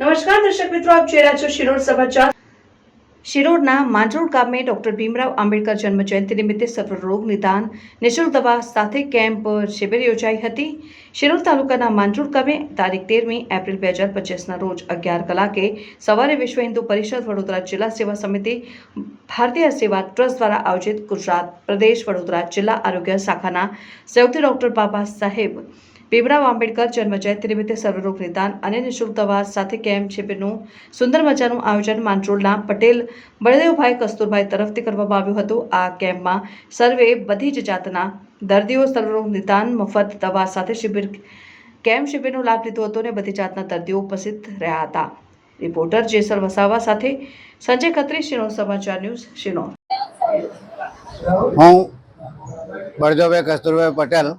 નમસ્કાર દર્શક મિત્રો આપ જોઈ રહ્યા છો શિરોડ સમાચાર શિરોડના માંજરોડ ગામે ડોક્ટર ભીમરાવ આંબેડકર જન્મ જયંતિ નિમિત્તે સર્વરોગ નિદાન, નિઃશુલ્ક દવા સાથે કેમ્પ શિબિર યોજાઈ હતી. શિરોડ તાલુકાના માંજરોડ ગામે તારીખ તેરમી એપ્રિલ બે હજાર પચીસના રોજ અગિયાર કલાકે સવારે વિશ્વ હિન્દુ પરિષદ વડોદરા જિલ્લા સેવા સમિતિ, ભારતીય સેવા ટ્રસ્ટ દ્વારા આયોજિત ગુજરાત પ્રદેશ વડોદરા જિલ્લા આરોગ્ય શાખાના સંયુક્ત ડોક્ટર બાબા સાહેબ ભીમરાવ આંબેડકર જન્મજયંતિ નિમિત્તે સર્વરોગ નિદાન અને નિઃશુલ્ક દવા સાથે કેમ્પ શિબિરનું સુંદર મજાનું આયોજન માંડરોળના પટેલ બળદેવભાઈ કસ્તુરભાઈ તરફથી કરવામાં આવ્યું હતું. આ કેમ્પમાં સર્વે બધી જ જાતના દર્દીઓ સર્વરોગ નિદાન, મફત દવા સાથે શિબિર, કેમ્પ શિબિરનો લાભ લીધો હતો અને બધી જાતના દર્દીઓ ઉપસ્થિત રહ્યા હતા. રિપોર્ટર જેસલ વસાવા સાથે સંજય ખત્રી શિનો સમાચાર ન્યૂઝ શિનો હું બળદેવભાઈ કસ્તુરભાઈ પટેલ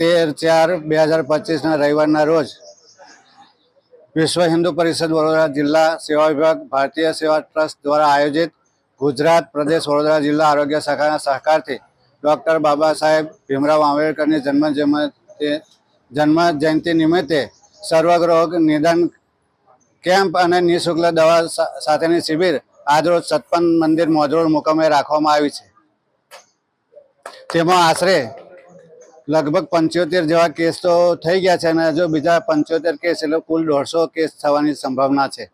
તેર ચાર બે હજાર પચીસના રવિવારના રોજ વિશ્વ હિન્દુ પરિષદ વડોદરા જિલ્લા સેવા વિભાગ ભારતીય સેવા ટ્રસ્ટ દ્વારા આયોજિત ગુજરાત પ્રદેશ વડોદરા જિલ્લા આરોગ્ય શાખાના સહકારથી ડૉક્ટર બાબા સાહેબ ભીમરાવ આંબેડકરની જન્મ જન્મ જયંતિ નિમિત્તે સર્વરોગ નિદાન કેમ્પ અને નિઃશુલ્ક દવા સાથેની શિબિર આજરોજ સતપન મંદિર મોજરોડ મુકામે રાખવામાં આવી છે. તેમાં આશરે લગભગ પંચોતેર જેવા કેસ તો થઈ ગયા છે અને હજુ બીજા પંચોતેર કેસ એટલે કુલ દોઢસો કેસ થવાની સંભાવના છે.